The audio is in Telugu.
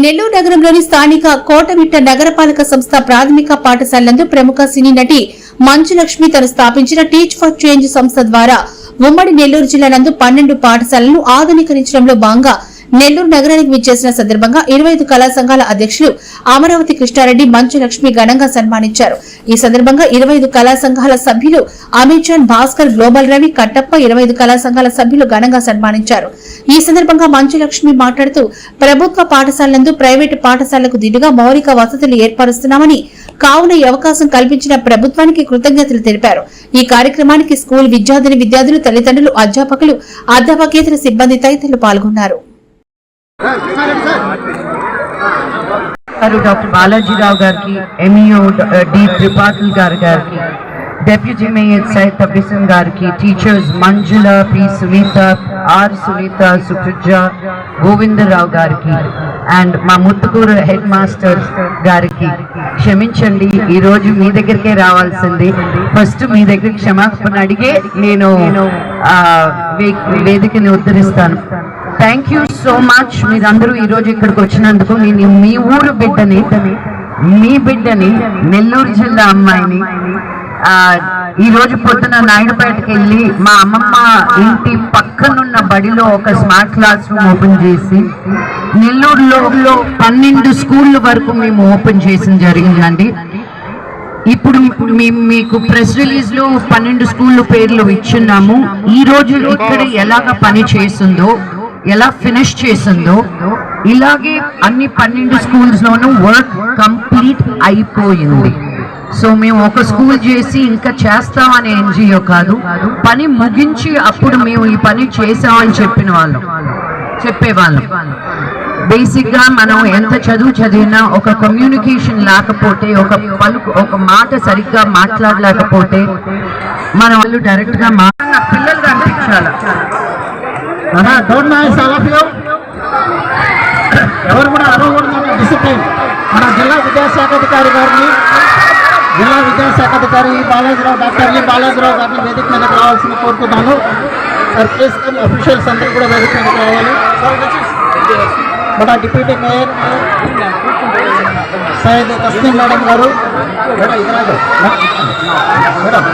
నెల్లూరు నగరంలోని స్థానిక కోటమిట్ట నగరపాలక సంస్థ ప్రాథమిక పాఠశాలందు ప్రముఖ సినీ నటి మంచులక్ష్మి తను స్థాపించిన టీచ్ ఫర్ చేంజ్ సంస్థ ద్వారా ఉమ్మడి నెల్లూరు జిల్లా నందు పన్నెండు పాఠశాలలను ఆధునీకరించడంలో భాగంగా నెల్లూరు నగరానికి విచ్చేసిన సందర్భంగా ఇరవై ఐదు కళా సంఘాల అధ్యక్షులు అమరావతి కృష్ణారెడ్డి మంచు లక్ష్మి ఘనంగా సన్మానించారు. ఈ సందర్భంగా ఇరవై ఐదు కళా సంఘాల సభ్యులు అమిత్ చాన్ భాస్కర్ గ్లోబల్ రవి కట్టప్ప ఇరవై ఐదు కళా సంఘాల సభ్యులు ఘనంగా సన్మానించారు. ఈ సందర్భంగా మంచు లక్ష్మి మాట్లాడుతూ ప్రభుత్వ పాఠశాలలందు ప్రైవేటు పాఠశాలకు దిడుగా మౌలిక వసతులు ఏర్పరుస్తున్నామని కావున ఈ అవకాశం కల్పించిన ప్రభుత్వానికి కృతజ్ఞతలు తెలిపారు. ఈ కార్యక్రమానికి స్కూల్ విద్యార్థిని విద్యార్థులు తల్లిదండ్రులు అధ్యాపకులు అధ్యాపకేతర సిబ్బంది తదితరులు పాల్గొన్నారు. గారు డాక్టర్ బాలాజీరావు గారికి ఎంఈఓ డి త్రిపాఠుల్ గారు గారికి డెప్యూటీ మేయర్ సైద్ తప్పిసన్ గారికి teachers Manjula P Sunitha R Sunitha Supraja Govindarao గారికి అండ్ మా ముత్తుకూరు హెడ్ మాస్టర్ గారికి క్షమించండి ఈరోజు మీ దగ్గరికే రావాల్సింది ఫస్ట్ మీ దగ్గర క్షమాపణ అడిగే నేను ఆ, వేదికని ఉద్ధరిస్తాను థ్యాంక్ యూ సో మచ్ మీరందరూ ఈరోజు ఇక్కడికి వచ్చినందుకు. నేను మీ ఊరు బిడ్డని మీ బిడ్డని నెల్లూరు జిల్లా అమ్మాయిని ఈ రోజు పొద్దున నాయుడుపేటకి వెళ్ళి మా అమ్మమ్మ ఇంటి పక్కనున్న బడిలో ఒక స్మార్ట్ క్లాస్ రూమ్ ఓపెన్ చేసి నెల్లూరులో పన్నెండు స్కూళ్ళ వరకు మేము ఓపెన్ చేసిన జరిగిందండి. ఇప్పుడు మేము మీకు ప్రెస్ రిలీజ్లో పన్నెండు స్కూళ్ళ పేర్లు ఇచ్చున్నాము. ఈ రోజు ఇక్కడ ఎలాగ పని చేస్తుందో ఎలా ఫినిష్ చేసిందో ఇలాగే అన్ని పన్నెండు స్కూల్స్ లోనూ వర్క్ కంప్లీట్ అయిపోయింది. సో మేము ఒక స్కూల్ చేసి ఇంకా చేస్తాం అనే ఎన్జిఓ కాదు పని ముగించి అప్పుడు మేము ఈ పని చేసామని చెప్పిన వాళ్ళం. చెప్పేవాళ్ళం. బేసిక్గా మనం ఎంత చదువు చదివినా ఒక కమ్యూనికేషన్ లేకపోతే ఒక పలుకు ఒక మాట సరిగ్గా మాట్లాడలేకపోతే మన వాళ్ళు డైరెక్ట్గా మా పిల్లలు కనిపించాలి? డిసిప్లిన్ మన జిల్లా విద్యాశాఖ అధికారి గారిని జిల్లా విద్యాశాఖ అధికారి బాలాజీరావు డాక్టర్ ఈ బాలాజీరావు గారిని వేదిక మీదకి రావాల్సింది కోరుతున్నాను సార్ ప్లీజ్ అఫీషియల్స్ అందరూ కూడా వేదిక మీదకి రావాలి మన deputy mayor Syed Tasleem madam గారు మేడం,